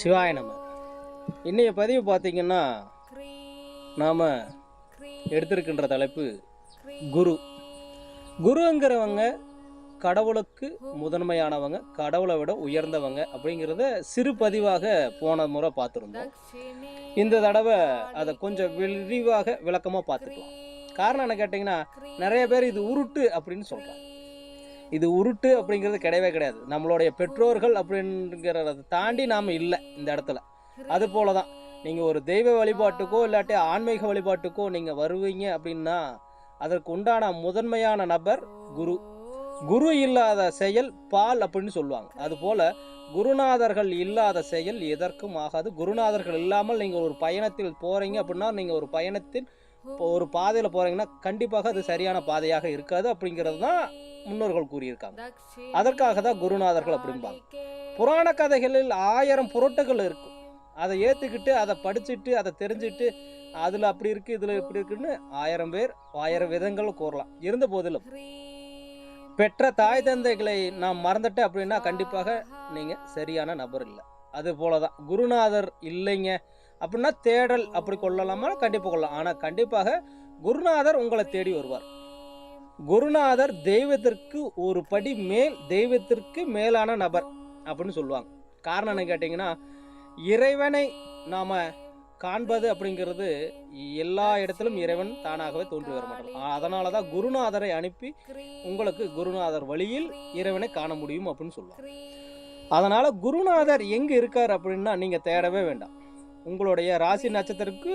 சிவாய நம்ம இன்றைய பதிவு பார்த்திங்கன்னா நாம் எடுத்திருக்கின்ற தலைப்பு குரு. குருங்கிறவங்க கடவுளுக்கு முதன்மையானவங்க கடவுளை விட உயர்ந்தவங்க அப்படிங்கிறத சிறு பதிவாக போன முறை பார்த்துருந்தோம். இந்த தடவை அதை கொஞ்சம் விரிவாக விளக்கமாக பார்த்துக்கலாம். காரணம் என்ன கேட்டிங்கன்னா நிறைய பேர் இது உருட்டு அப்படின்னு சொல்கிறாங்க இது உருட்டு அப்படிங்கிறது கிடையவே கிடையாது. நம்மளுடைய பெற்றோர்கள் அப்படிங்கிறத தாண்டி நாம் இல்லை இந்த இடத்துல. அது போல தான் நீங்கள் ஒரு தெய்வ வழிபாட்டுக்கோ இல்லாட்டி ஆன்மீக வழிபாட்டுக்கோ நீங்கள் வருவீங்க அப்படின்னா அதற்கு உண்டான முதன்மையான நபர் குரு. குரு இல்லாத செயல் பால் அப்படின்னு சொல்லுவாங்க. அதுபோல் குருநாதர்கள் இல்லாத செயல் எதற்கும் ஆகாது. குருநாதர்கள் இல்லாமல் நீங்கள் ஒரு பயணத்தில் போகிறீங்க அப்படின்னா நீங்கள் ஒரு பயணத்தில் இப்போ ஒரு பாதையில் போகிறீங்கன்னா கண்டிப்பாக அது சரியான பாதையாக இருக்காது அப்படிங்கிறது தான் முன்னோர்கள் கூறியிருக்காங்க. அதற்காக தான் குருநாதர்கள் அப்படிம்பாங்க. புராண கதைகளில் ஆயிரம் புரட்டுகள் இருக்கும் அதை ஏற்றுக்கிட்டு அதை படிச்சுட்டு அதை தெரிஞ்சுட்டு அதில் அப்படி இருக்குது இதில் இப்படி இருக்குன்னு ஆயிரம் பேர் ஆயிரம் விதங்கள் கூறலாம். இருந்த போதிலும் பெற்ற தாய் தந்தைகளை நாம் மறந்துட்டு அப்படின்னா கண்டிப்பாக நீங்கள் சரியான நபர் இல்லை. அது போல தான் குருநாதர் இல்லைங்க அப்படின்னா தேடல் அப்படி கொள்ளலாமா? கண்டிப்பாக கொள்ளலாம். ஆனால் கண்டிப்பாக குருநாதர் உங்களை தேடி வருவார். குருநாதர் தெய்வத்திற்கு ஒரு படி மேல் தெய்வத்திற்கு மேலான நபர் அப்படின்னு சொல்லுவாங்க. காரணம் என்ன கேட்டிங்கன்னா இறைவனை நாம் காண்பது அப்படிங்கிறது எல்லா இடத்திலும் இறைவன் தானாகவே தோன்றி வர மாட்டோம் அதனால தான் குருநாதரை அனுப்பி உங்களுக்கு குருநாதர் வழியில் இறைவனை காண முடியும் அப்படின்னு சொல்லுவாங்க. அதனால் குருநாதர் எங்கே இருக்கார் அப்படின்னா நீங்கள் தேடவே வேண்டாம். உங்களுடைய ராசி நட்சத்திரக்கு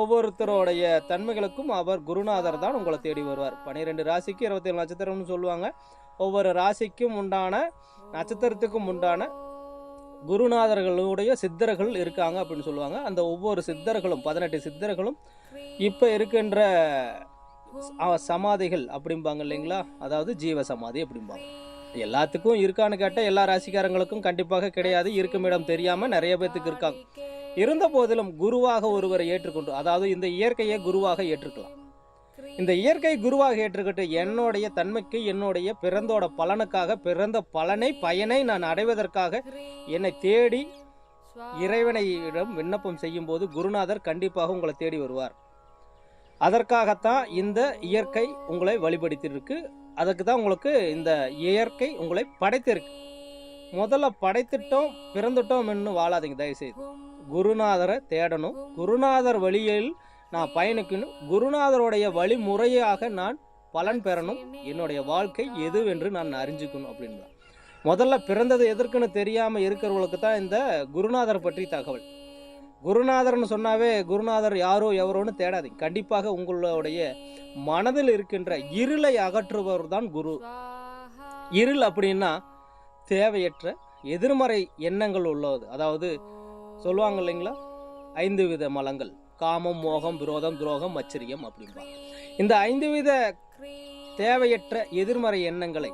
ஒவ்வொருத்தருடைய தன்மைகளுக்கும் அவர் குருநாதர் தான் உங்களை தேடி வருவார். பன்னிரெண்டு ராசிக்கு இருபத்தேழு நட்சத்திரம்னு சொல்லுவாங்க. ஒவ்வொரு ராசிக்கும் உண்டான நட்சத்திரத்துக்கும் உண்டான குருநாதர்களுடைய சித்தர்கள் இருக்காங்க அப்படின்னு சொல்லுவாங்க. அந்த ஒவ்வொரு சித்தர்களும் பதினெட்டு சித்தர்களும் இப்போ இருக்கின்ற சமாதிகள் அப்படிம்பாங்க இல்லைங்களா? அதாவது ஜீவ சமாதி அப்படிம்பாங்க. எல்லாத்துக்கும் இருக்கான்னு கேட்டால் எல்லா ராசிக்காரங்களுக்கும் கண்டிப்பாக கிடையாது. இருக்கும் இடம் தெரியாமல் நிறைய பேர்த்துக்கு இருக்காங்க. இருந்த போதிலும் குருவாக ஒருவரை ஏற்றுக்கொண்டு அதாவது இந்த இயற்கையை குருவாக ஏற்றுக்கலாம். இந்த இயற்கை குருவாக ஏற்றுக்கிட்டு என்னுடைய தன்மைக்கு என்னுடைய பிறந்தோட பலனுக்காக பிறந்த பலனை பயனை நான் அடைவதற்காக என்னை தேடி இறைவனையிடம் விண்ணப்பம் செய்யும் போது குருநாதர் கண்டிப்பாக உங்களை தேடி வருவார். அதற்காகத்தான் இந்த இயற்கை உங்களை வழிபடுத்தியிருக்கு. அதுக்கு தான் உங்களுக்கு இந்த இயற்கை உங்களை படைத்திருக்கு. முதல்ல படைத்துட்டோம் பிறந்துட்டோம் என்று வாழாதீங்க தயவுசெய்து. குருநாதரை தேடணும். குருநாதர் வழியில் நான் பயணிக்கணும். குருநாதருடைய வழிமுறையாக நான் பலன் பெறணும். என்னுடைய வாழ்க்கை எதுவென்று நான் அறிஞ்சுக்கணும் அப்படின்னு முதல்ல பிறந்தது எதற்குன்னு தெரியாமல் இருக்கிறவங்களுக்கு தான் இந்த குருநாதர் பற்றி தகவல். குருநாதர்னு சொன்னாவே குருநாதர் யாரோ எவரோன்னு தேடாதீங்க. கண்டிப்பாக உங்களுடைய மனதில் இருக்கின்ற இருளை அகற்றுபவர் தான் குரு. இருள் அப்படின்னா தேவையற்ற எதிர்மறை எண்ணங்கள் உள்ளது. அதாவது சொல்லுவாங்க இல்லைங்களா? ஐந்து வித மலங்கள். காமம் மோகம் விரோதம் துரோகம் மச்சரியம் அப்படிம்பாங்க இந்த ஐந்து வித தேவையற்ற எதிர்மறை எண்ணங்களை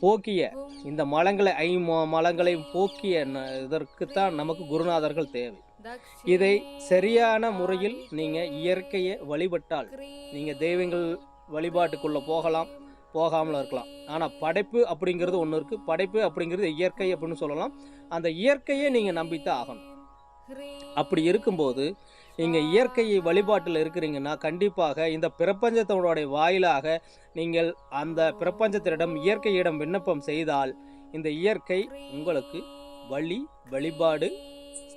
போக்கிய இந்த மலங்களை ஐ ம- மலங்களை போக்கிய ந- இதற்குத்தான் நமக்கு குருநாதர்கள் தேவை. இதை சரியான முறையில் நீங்கள் இயற்கையை வழிபட்டால் நீங்கள் தெய்வங்கள் வழிபாட்டுக்குள்ளே போகலாம். போகாமல் இருக்கலாம். ஆனால் படைப்பு அப்படிங்கிறது ஒன்று இருக்குது படைப்பு அப்படிங்கிறது இயற்கை அப்படின்னு சொல்லலாம். அந்த இயற்கையை நீங்கள் நம்பித்தான் ஆகணும். அப்படி இருக்கும்போது நீங்கள் இயற்கையை வழிபாட்டில் இருக்கிறீங்கன்னா கண்டிப்பாக இந்த பிரபஞ்சத்தோடைய வாயிலாக நீங்கள் அந்த பிரபஞ்சத்தினிடம் இயற்கையிடம் விண்ணப்பம் செய்தால் இந்த இயற்கை உங்களுக்கு வழி வழிபாடு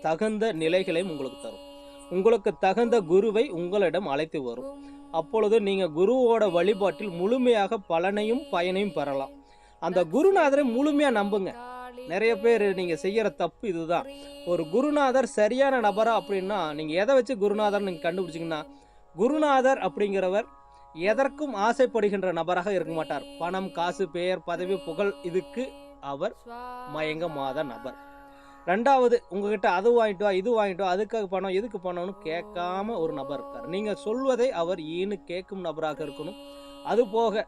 தகுந்த நிலைகளையும் உங்களுக்கு தரும். உங்களுக்கு தகுந்த குருவை உங்களிடம் அழைத்து வரும். அப்பொழுது நீங்கள் குருவோட வழிபாட்டில் முழுமையாக பலனையும் பயனையும் பெறலாம். அந்த குருநாதரை முழுமையாக நம்புங்க. நிறைய பேர் நீங்கள் செய்கிற தப்பு இதுதான். ஒரு குருநாதர் சரியான நபரா அப்படின்னா நீங்கள் எதை வச்சு குருநாதர் நீங்கள் கண்டுபிடிச்சிங்கன்னா குருநாதர் அப்படிங்கிறவர் எதற்கும் ஆசைப்படுகின்ற நபராக இருக்க மாட்டார். பணம் காசு பெயர் பதவி புகழ் இதுக்கு அவர் மயங்கமாத நபர். ரெண்டாவது உங்ககிட்ட அது வாங்கிட்டு வா இது வாங்கிட்டு வா அதுக்காக பணம் எதுக்கு பணம்னு கேட்காம ஒரு நபர் இருக்கார். நீங்கள் சொல்வதை அவர் ஏன்னு கேட்கும் நபராக இருக்கணும். அது போக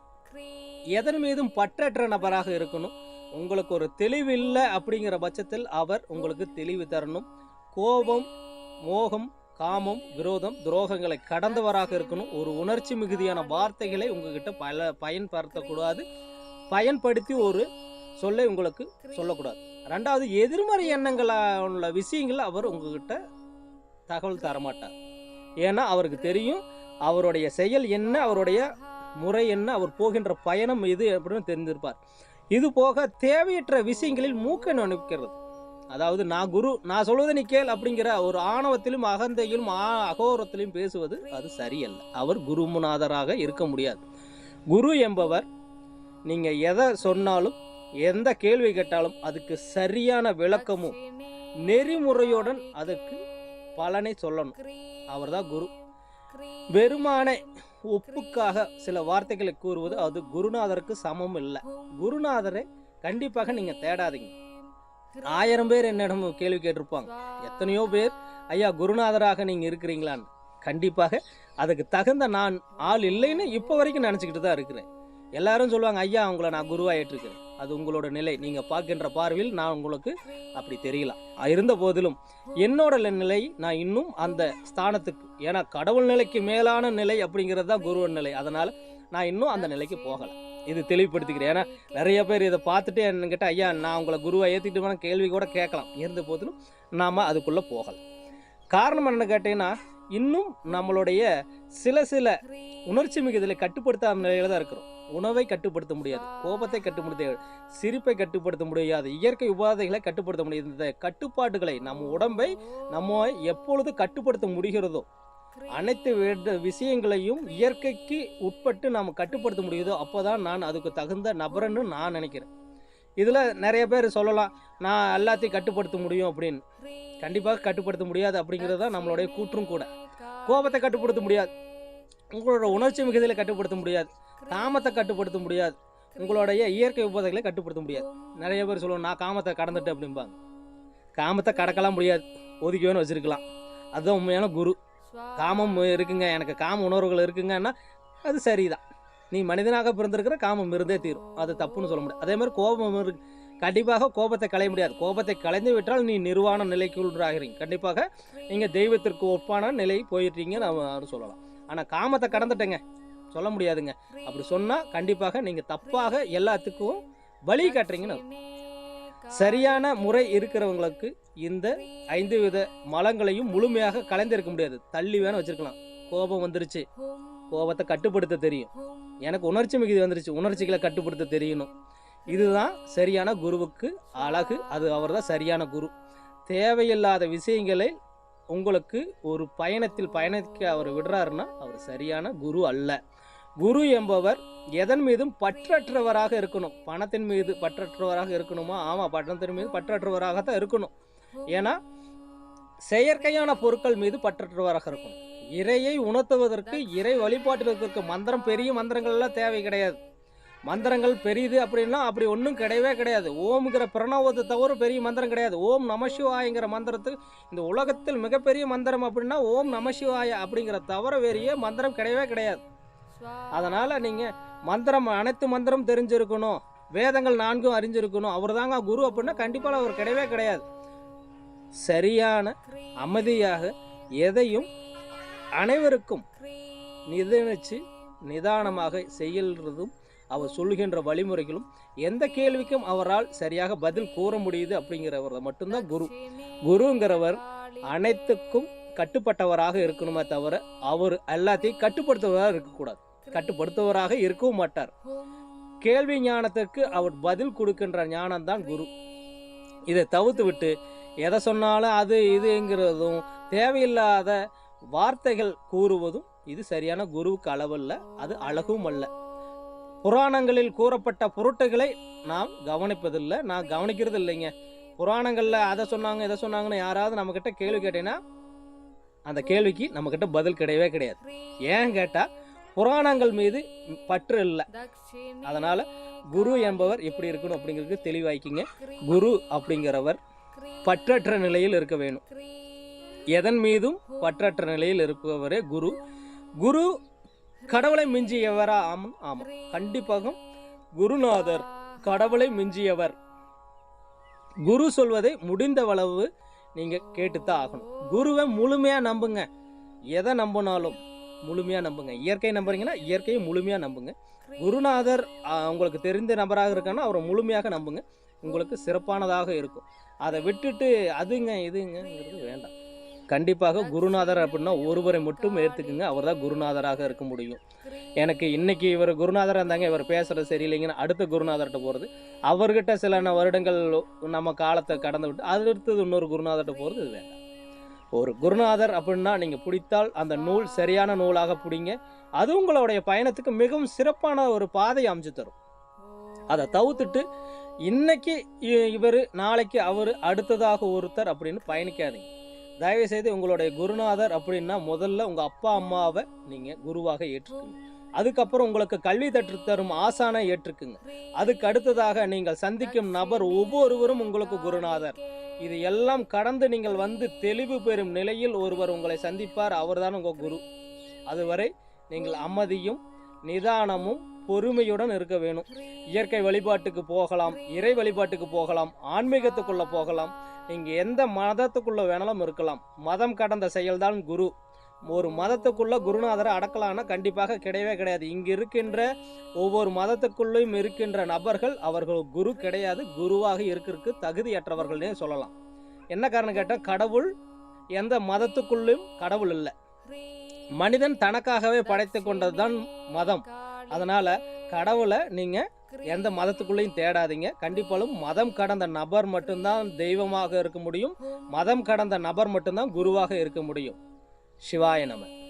எதன் மீதும் பற்றற்ற நபராக இருக்கணும். உங்களுக்கு ஒரு தெளிவு இல்லை அப்படிங்கிற பட்சத்தில் அவர் உங்களுக்கு தெளிவு தரணும். கோபம் மோகம் காமம் விரோதம் துரோகங்களை கடந்தவராக இருக்கணும். ஒரு உணர்ச்சி மிகுதியான வார்த்தைகளை உங்ககிட்ட பல பயன்படுத்தக்கூடாது. பயன்படுத்தி ஒரு சொல்லை உங்களுக்கு சொல்லக்கூடாது. ரெண்டாவது எதிர்மறை எண்ணங்களா உள்ள விஷயங்கள் அவர் உங்ககிட்ட தகவல் தரமாட்டார். ஏன்னா அவருக்கு தெரியும் அவருடைய செயல் என்ன அவருடைய முறை என்ன அவர் போகின்ற பயணம் இது அப்படின்னு தெரிஞ்சிருப்பார் இது போக தேவையற்ற விஷயங்களில் மூக்க நுழைக்கிறது அதாவது நான் குரு நான் சொல்வதை நீ கேள் அப்படிங்கிற ஒரு ஆணவத்திலும் அகந்தையிலும் ஆ- அகோரத்திலும் பேசுவது அது சரியல்ல. அவர் குருமுநாதராக இருக்க முடியாது. குரு என்பவர் நீங்கள் எதை சொன்னாலும் எந்த கேள்வி கேட்டாலும் அதுக்கு சரியான விளக்கமும் நெறிமுறையுடன் அதுக்கு பலனை சொல்லணும். அவர் தான் குரு. வெறுமானே ஒப்புக்காக சில வார்த்தைகளை கூறுவது அது குருநாதருக்கு சமம் இல்லை. குருநாதரை கண்டிப்பாக நீங்கள் தேடாதீங்க. ஆயிரம் பேர் என்னிடம் கேள்வி கேட்டிருப்பாங்க. எத்தனையோ பேர் ஐயா குருநாதராக நீங்கள் இருக்கிறீங்களான்னு. கண்டிப்பாக அதுக்கு தகுந்த நான் ஆள் இல்லைன்னு இப்போ வரைக்கும் நினச்சிக்கிட்டு தான் இருக்கிறேன். எல்லாரும் சொல்லுவாங்க ஐயா அவங்கள நான் குருவாயிட்டிருக்கிறேன் அது உங்களோட நிலை. நீங்கள் பார்க்கின்ற பார்வையில் நான் உங்களுக்கு அப்படி தெரியலாம் இருந்த போதிலும் என்னோட நிலை நான் இன்னும் அந்த ஸ்தானத்துக்கு ஏன்னா கடவுள் நிலைக்கு மேலான நிலை அப்படிங்கிறது தான் குருவன் நிலை. அதனால் நான் இன்னும் அந்த நிலைக்கு போகலை. இது தெளிவுபடுத்திக்கிறேன். ஏன்னா நிறைய பேர் இதை பார்த்துட்டு என்கிட்ட ஐயா நான் உங்களை குருவை ஏற்றிட்டு வேணால் கேள்வி கூட கேட்கலாம். இருந்த போதிலும் நாம் அதுக்குள்ளே போகலை. காரணம் என்ன கேட்டீங்கன்னா இன்னும் நம்மளுடைய சில சில உணர்ச்சி மிகுதலை கட்டுப்படுத்தாத நிலையில் தான் இருக்கிறோம். உணவை கட்டுப்படுத்த முடியாது. கோபத்தை கட்டுப்படுத்த சிரிப்பை கட்டுப்படுத்த முடியாது. இயற்கை உபாதைகளை கட்டுப்படுத்த முடியாது. இந்த கட்டுப்பாடுகளை நம்ம உடம்பை நம்ம எப்பொழுது கட்டுப்படுத்த முடிகிறதோ அனைத்து விஷயங்களையும் இயற்கைக்கு உட்பட்டு நாம் கட்டுப்படுத்த முடியுதோ அப்போதான் நான் அதுக்கு தகுந்த நபரன்னு நான் நினைக்கிறேன். இதில் நிறைய பேர் சொல்லலாம் நான் எல்லாத்தையும் கட்டுப்படுத்த முடியும் அப்படின்னு. கண்டிப்பாக கட்டுப்படுத்த முடியாது அப்படிங்கிறது தான் நம்மளுடைய கூற்றும் கூட. கோபத்தை கட்டுப்படுத்த முடியாது. உங்களோட உணர்ச்சி மிகுதியில் கட்டுப்படுத்த முடியாது. காமத்தை கட்டுப்படுத்த முடியாது. உங்களுடைய இயற்கை உபாதைகளை கட்டுப்படுத்த முடியாது. நிறைய பேர் சொல்லுவாங்க நான் காமத்தை கடந்துட்டேன் அப்படிம்பாங்க. காமத்தை கடக்கலாம் முடியாது. ஒதுக்கி வேணும் வச்சிருக்கலாம். அதுதான் உண்மையான குரு. காமம் இருக்குங்க. எனக்கு காம உணர்வுகள் இருக்குங்கன்னா அது சரிதான். நீ மனிதனாக பிறந்திருக்கிற காமம் இருந்தே தீரும். அது தப்புன்னு சொல்ல முடியாது. அதே மாதிரி கோபம் இருக்கு. கண்டிப்பாக கோபத்தை களைய முடியாது. கோபத்தை களைந்து விட்டால் நீ நிர்வாண நிலைக்குள்ளாகிறீங்க கண்டிப்பாக நீங்கள் தெய்வத்திற்கு ஒப்பான நிலை போயிட்டீங்க நம்ம சொல்லலாம். ஆனால் காமத்தை கடந்துட்டேங்க. சொல்ல முடியாதுங்க. அப்படி சொன்னால் கண்டிப்பாக நீங்கள் தப்பாக எல்லாத்துக்கும் வழி காட்டுறீங்கன்னு. சரியான முறை இருக்கிறவங்களுக்கு இந்த ஐந்து வித மலங்களையும் முழுமையாக கலைந்திருக்க முடியாது. தள்ளி வேணா வச்சிருக்கலாம். கோபம் வந்துருச்சு. கோபத்தை கட்டுப்படுத்த தெரியும். எனக்கு உணர்ச்சி மிகுதி வந்துருச்சு. உணர்ச்சிகளை கட்டுப்படுத்த தெரியணும். இதுதான் சரியான குருவுக்கு அழகு. அது அவர் தான் சரியான குரு. தேவையில்லாத விஷயங்களை உங்களுக்கு ஒரு பயணத்தில் பயணிக்க அவர் விடுறாருன்னா அவர் சரியான குரு அல்ல. குரு என்பவர் எதன் மீதும் பற்றற்றவராக இருக்கணும். பணத்தின் மீது பற்றற்றவராக இருக்கணுமா? ஆமாம் பணத்தின் மீது பற்றற்றவராக தான் இருக்கணும். ஏன்னா செயற்கையான பொருட்கள் மீது பற்றற்றவராக இருக்கணும். இறையை உணர்த்துவதற்கு இறை வழிபாட்டிற்கு மந்திரம் பெரிய மந்திரங்கள் எல்லாம் தேவை கிடையாது. மந்திரங்கள் பெரியது அப்படின்னா அப்படி ஒன்றும் கிடையவே கிடையாது. ஓம்ங்கிற பிரணவத்தை தவிர பெரிய மந்திரம் கிடையாது. ஓம் நமசிவாயங்கிற மந்திரத்துக்கு இந்த உலகத்தில் மிகப்பெரிய மந்திரம் அப்படின்னா ஓம் நமசிவாய அப்படிங்கிற தவிர வேறிய மந்திரம் கிடையவே கிடையாது. அதனால் நீங்கள் மந்திரம் அனைத்து மந்திரம் தெரிஞ்சிருக்கணும். வேதங்கள் நான்கும் அறிஞ்சிருக்கணும். அவர் தாங்க குரு அப்படின்னா கண்டிப்பாக அவர் கிடையவே கிடையாது. சரியான அமைதியாக எதையும் அனைவருக்கும் நிதனிச்சு நிதானமாக செய்யறதும் அவர் சொல்லுகின்ற வழிமுறைகளும் எந்த கேள்விக்கும் அவரால் சரியாக பதில் கூற முடியுது அப்படிங்கிறவர் மட்டும்தான் குரு. குருங்கிறவர் அனைத்துக்கும் கட்டுப்பட்டவராக இருக்கணுமே தவிர அவர் எல்லாத்தையும் கட்டுப்படுத்துவதாக இருக்கக்கூடாது. கட்டுப்படுத்துவராக இருக்கவும் மாட்டார். கேள்வி ஞானத்திற்கு அவர் பதில் கொடுக்கின்ற ஞானம் தான் குரு. இதை தவிர்த்து விட்டு எதை சொன்னாலும் அது இதுங்கிறதும் தேவையில்லாத வார்த்தைகள் கூறுவதும் இது சரியான குருவுக்கு அளவல்ல அது அழகும் அல்ல. புராணங்களில் கூறப்பட்ட பொருட்டுகளை நாம் கவனிப்பதில்லை நான் கவனிக்கிறது இல்லைங்க. புராணங்களில் அதை சொன்னாங்க இதை சொன்னாங்கன்னு யாராவது நம்மக்கிட்ட கேள்வி கேட்டேன்னா அந்த கேள்விக்கு நம்மக்கிட்ட பதில் கிடையவே கிடையாது. ஏன் கேட்டால் புராணங்கள் மீது பற்று இல்லை. அதனால் குரு என்பவர் எப்படி இருக்கணும் அப்படிங்கிறது தெளிவாய்க்குங்க குரு அப்படிங்கிறவர் பற்றற்ற நிலையில் இருக்க வேணும். எதன் மீதும் பற்றற்ற நிலையில் இருப்பவரே குரு. குரு கடவுளை மிஞ்சியவரா? ஆமாம் ஆமாம் கண்டிப்பாக குருநாதர் கடவுளை மிஞ்சியவர். குரு சொல்வதை முடிந்தவளவு நீங்கள் கேட்டுத்தான் ஆகணும். குருவை முழுமையாக நம்புங்க. எதை நம்பினாலும். முழுமையா நம்புங்க. இயற்கை நம்புறீங்கன்னா இயற்கையை முழுமையா நம்புங்க. குருநாதர் உங்களுக்கு தெரிந்த நபராக இருக்கான்னா அவரை முழுமையாக நம்புங்க. உங்களுக்கு சிறப்பானதாக இருக்கும். அதை விட்டுட்டு அதுங்க இதுங்கிறது வேண்டாம். கண்டிப்பாக குருநாதர் அப்படின்னா ஒருவரை மட்டும் ஏற்றுக்குங்க அவர் தான் குருநாதராக இருக்க முடியும். எனக்கு இன்னைக்கு இவர் குருநாதராக இருந்தாங்க இவர் பேசுகிறது சரியில்லைங்கன்னு அடுத்த குருநாதர்கிட்ட போகிறது அவர்கிட்ட சில வருடங்கள் நம்ம காலத்தை கடந்து விட்டு அடுத்தது இன்னொரு குருநாதர்கிட்ட போகிறது இது வேண்டாம். ஒரு குருநாதர் அப்படின்னா நீங்கள் பிடித்தால் அந்த நூல் சரியான நூலாக பிடிங்க. அது உங்களுடைய பயணத்துக்கு மிகவும் சிறப்பான ஒரு பாதையை அமைச்சு தரும். அதை தவிர்த்துட்டு இன்னைக்கு இவர் நாளைக்கு அவர் அடுத்ததாக ஒருத்தர் அப்படின்னு பயணிக்காதீங்க. தயவுசெய்து உங்களுடைய குருநாதர் அப்படின்னா முதல்ல உங்கள் அப்பா அம்மாவை நீங்கள் குருவாக ஏற்றுக்குங்க. அதுக்கப்புறம் உங்களுக்கு கல்வி தற்று தரும் ஆசானை ஏற்றுக்குங்க. அதுக்கு அடுத்ததாக நீங்கள் சந்திக்கும் நபர் ஒவ்வொருவரும் உங்களுக்கு குருநாதர். இது எல்லாம் கடந்து நீங்கள் வந்து தெளிவு பெறும் நிலையில் ஒருவர் உங்களை சந்திப்பார். அவர்தான் உங்கள் குரு. அதுவரை நீங்கள் அமைதியும் நிதானமும் பொறுமையுடன் இருக்க வேணும். இயற்கை வழிபாட்டுக்கு போகலாம் இறை வழிபாட்டுக்கு போகலாம் ஆன்மீகத்துக்குள்ளே போகலாம். நீங்கள் எந்த மதத்துக்குள்ளே வேணாலும் இருக்கலாம். மதம் கடந்த செயல்தான் குரு. ஒரு மதத்துக்குள்ள குருநாதரை அடக்கலாம்னா கண்டிப்பாக கிடையவே கிடையாது. இங்க இருக்கின்ற ஒவ்வொரு மதத்துக்குள்ளேயும் இருக்கின்ற நபர்கள் அவர்கள் குரு கிடையாது குருவாக இருக்கிறதுக்கு தகுதியற்றவர்கள்னே சொல்லலாம். என்ன காரணம் கேட்டால் கடவுள் எந்த மதத்துக்குள்ளேயும் கடவுள் இல்லை. மனிதன் தனக்காகவே படைத்து கொண்டது தான் மதம். அதனால கடவுளை நீங்க எந்த மதத்துக்குள்ளேயும் தேடாதீங்க. கண்டிப்பாலும் மதம் கடந்த நபர் மட்டும்தான் தெய்வமாக இருக்க முடியும். மதம் கடந்த நபர் மட்டும்தான் குருவாக இருக்க முடியும். சிவாய நம.